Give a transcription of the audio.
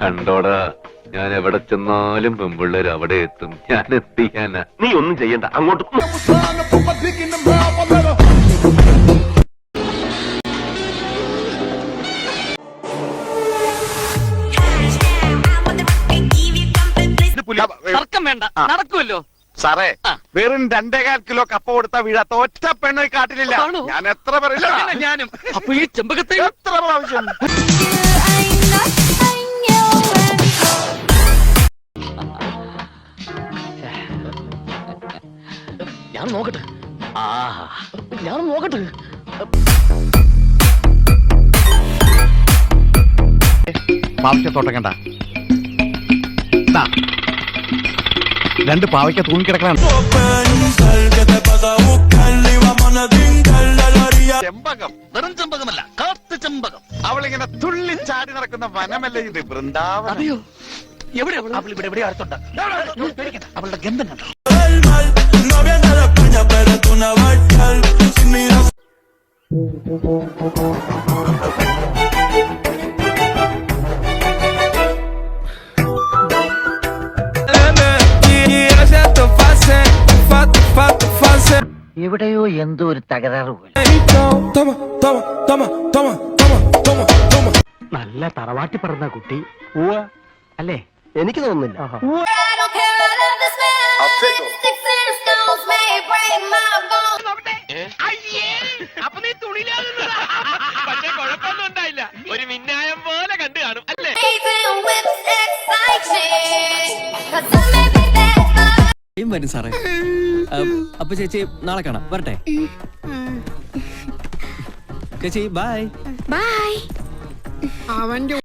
കണ്ടോടാ ഞാൻ എവിടെ ചെന്നാലും പെമ്പിള്ളേർ അവിടെ എത്തും. ഞാൻ എന്ത് നീ ഒന്നും ചെയ്യണ്ട അങ്ങോട്ട് തർക്കം വേണ്ട നടക്കുമല്ലോ. സാറേ വെറും രണ്ടേകാൽ കിലോ കപ്പ കൊടുത്താ വീഴാത്ത ഒറ്റ പെണ്ണ് ഈ കാട്ടിലില്ല. ആണോ? ഞാൻ എത്ര പറയില്ല ഞാനും. അപ്പൊ ഈ ചെമ്പകത്തെ എത്ര പ്രാവശ്യം? ഞാൻ നോക്കട്ടെ ആ ഞാൻ നോക്കട്ടെ പാവയ്ക്കത്തോട്ടം കണ്ട രണ്ട് പാവയ്ക്ക തൂങ്ങിക്കിടക്കണം ചെമ്പകം വെറും ചെമ്പകമല്ല കാത്തു ചെമ്പകം അവളിങ്ങനെ തുള്ളി ചാടി നടക്കുന്ന വനമല്ലേ ഇത് വൃന്ദാവനം അതെയോ എവിടെ അവൾ ഇവിടെ എവിടെ അടുത്തുണ്ട് അവളുടെ ഗന്ധം കണ്ടോ എവിടെയോ എന്തോ ഒരു തകരാറ് പോലെ. നല്ല തറവാട്ടി പറഞ്ഞ കുട്ടി. അല്ലേ? എനിക്ക് തോന്നുന്നില്ല. വരും സാറേ. അപ്പൊ ചേച്ചി നാളെ കാണാം. വരട്ടെ. ചേച്ചി ബൈ ബൈ അവന്റെ